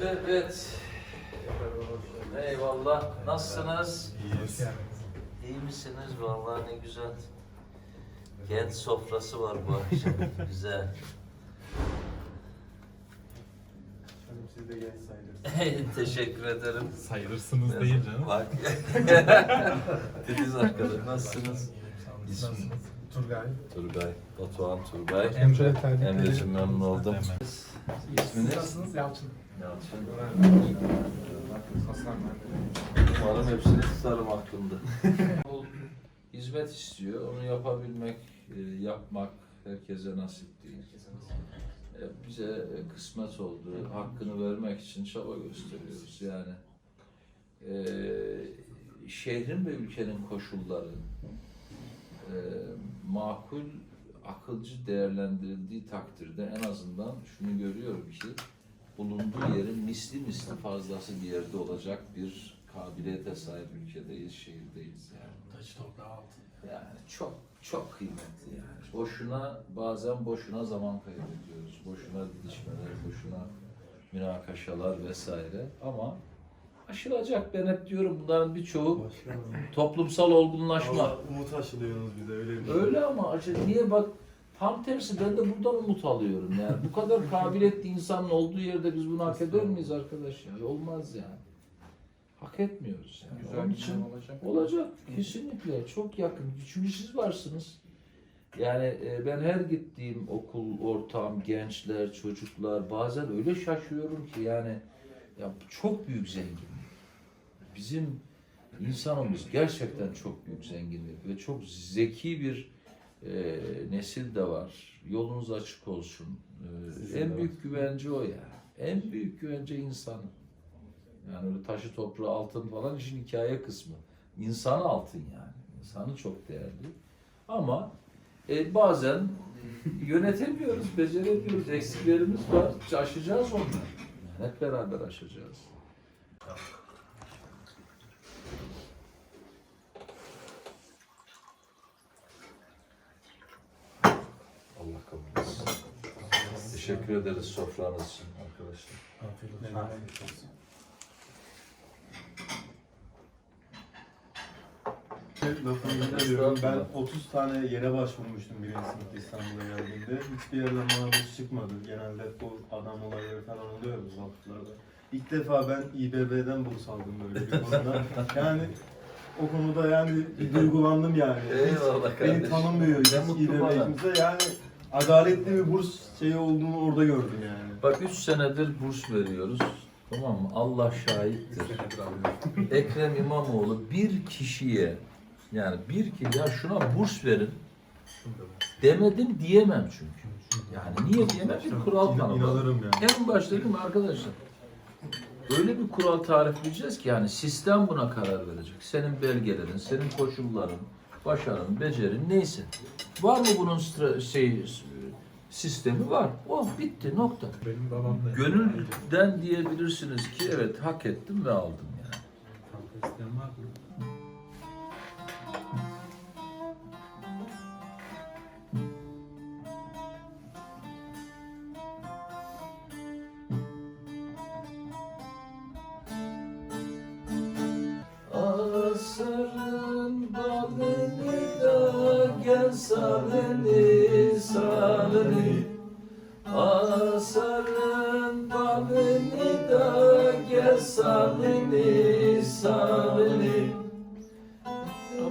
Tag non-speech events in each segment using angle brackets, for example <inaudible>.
Evet. Eyvallah. Nasılsınız? İyi misiniz? Vallahi ne güzel. Genç sofrası var bu akşam. <laughs> güzel. Siz de genç sayılırsınız. <laughs> Teşekkür ederim. Sayılırsınız değil canım. Bak. <laughs> Dediz arkadaş. Nasılsınız? İsmim Turgay. Turgay. Batuhan Turgay. Emre. Emre'cim memnun oldum. İsminiz? Nasılsınız Yalçın? Yalçın. Hasan Umarım hepsini tutarım aklımda. <laughs> Hizmet istiyor. Onu yapabilmek, e, yapmak herkese nasip değil. E, Bize e, kısmet oldu. Hakkını vermek için çaba gösteriyoruz. Yani e, şehrin ve ülkenin koşulları makul, akılcı değerlendirildiği takdirde en azından şunu görüyorum ki bulunduğu yerin misli misli fazlası bir yerde olacak bir kabiliyete sahip ülkedeyiz, şehirdeyiz yani. Taşı toprağı altı. Yani çok çok kıymetli yani. Boşuna bazen boşuna zaman kaybediyoruz. Boşuna didişmeler, boşuna münakaşalar vesaire ama aşılacak ben hep diyorum bunların birçoğu toplumsal olgunlaşma. Allah umut aşılıyorsunuz bize öyle bir Öyle ama acı niye bak tam tersi ben de buradan umut alıyorum yani. Bu kadar kabiliyetli insanın olduğu yerde biz bunu hak eder miyiz arkadaş ya? Olmaz yani. Hak etmiyoruz yani. Güzel Onun bir için olacak. olacak kesinlikle çok yakın. Çünkü siz varsınız. Yani e, ben her gittiğim okul, ortam, gençler, çocuklar bazen öyle şaşıyorum ki yani ya çok büyük zenginlik. Bizim insanımız gerçekten çok büyük zenginlik ve çok zeki bir e, nesil de var. Yolunuz açık olsun. E, Sizin en büyük güvence o ya. En büyük güvence insan. Yani öyle taşı toprağı altın falan işin hikaye kısmı. İnsanı altın yani. İnsanı çok değerli. Ama e, bazen yönetemiyoruz, beceremiyoruz. Eksiklerimiz var. Aşacağız onları. Hep beraber aşacağız. Allah kabul etsin. Teşekkür ederiz sofranız için arkadaşlar. Afiyet olsun. Lafını biliyorum. Ben 30 tane yere başvurmuştum birinci sınıfta İstanbul'a geldiğimde. Hiçbir yerden bana burs çıkmadı. Genelde bu adam olayları falan oluyor bu vakıflarda. İlk defa ben İBB'den burs aldım böyle bir konuda. <laughs> Yani o konuda yani bir duygulandım yani. Eyvallah Beni kardeşim. tanımıyor mutlu bana. İBB'mize yani adaletli bir burs şeyi olduğunu orada gördüm yani. Bak 3 senedir burs veriyoruz. Tamam mı? Allah şahittir. Ekrem İmamoğlu bir kişiye yani bir ki ya şuna burs verin demedim diyemem çünkü. Yani niye diyemem? Bir kural tanımladım. Yani. En başta dedim arkadaşlar öyle bir kural tarifleyeceğiz ki yani sistem buna karar verecek. Senin belgelerin, senin koşulların, başarın, becerin neyse. Var mı bunun şey sistemi var. Oh bitti nokta. Benim babam da. Gönülden diyebilirsiniz ki evet hak ettim ve aldım yani. İsteyen var mı? Asarın balını da gel salını salını Asarın balını da gel salını salını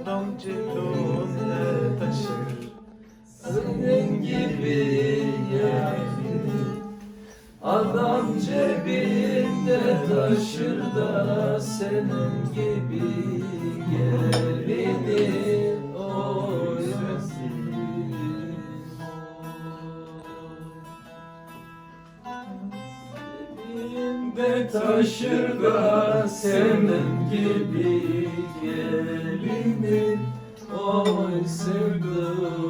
Adam cebinde taşır Senin gibi yani Adam cebinde taşır da senin gibi gelini Cebinde taşır da senin gibi gelini Oy sevdum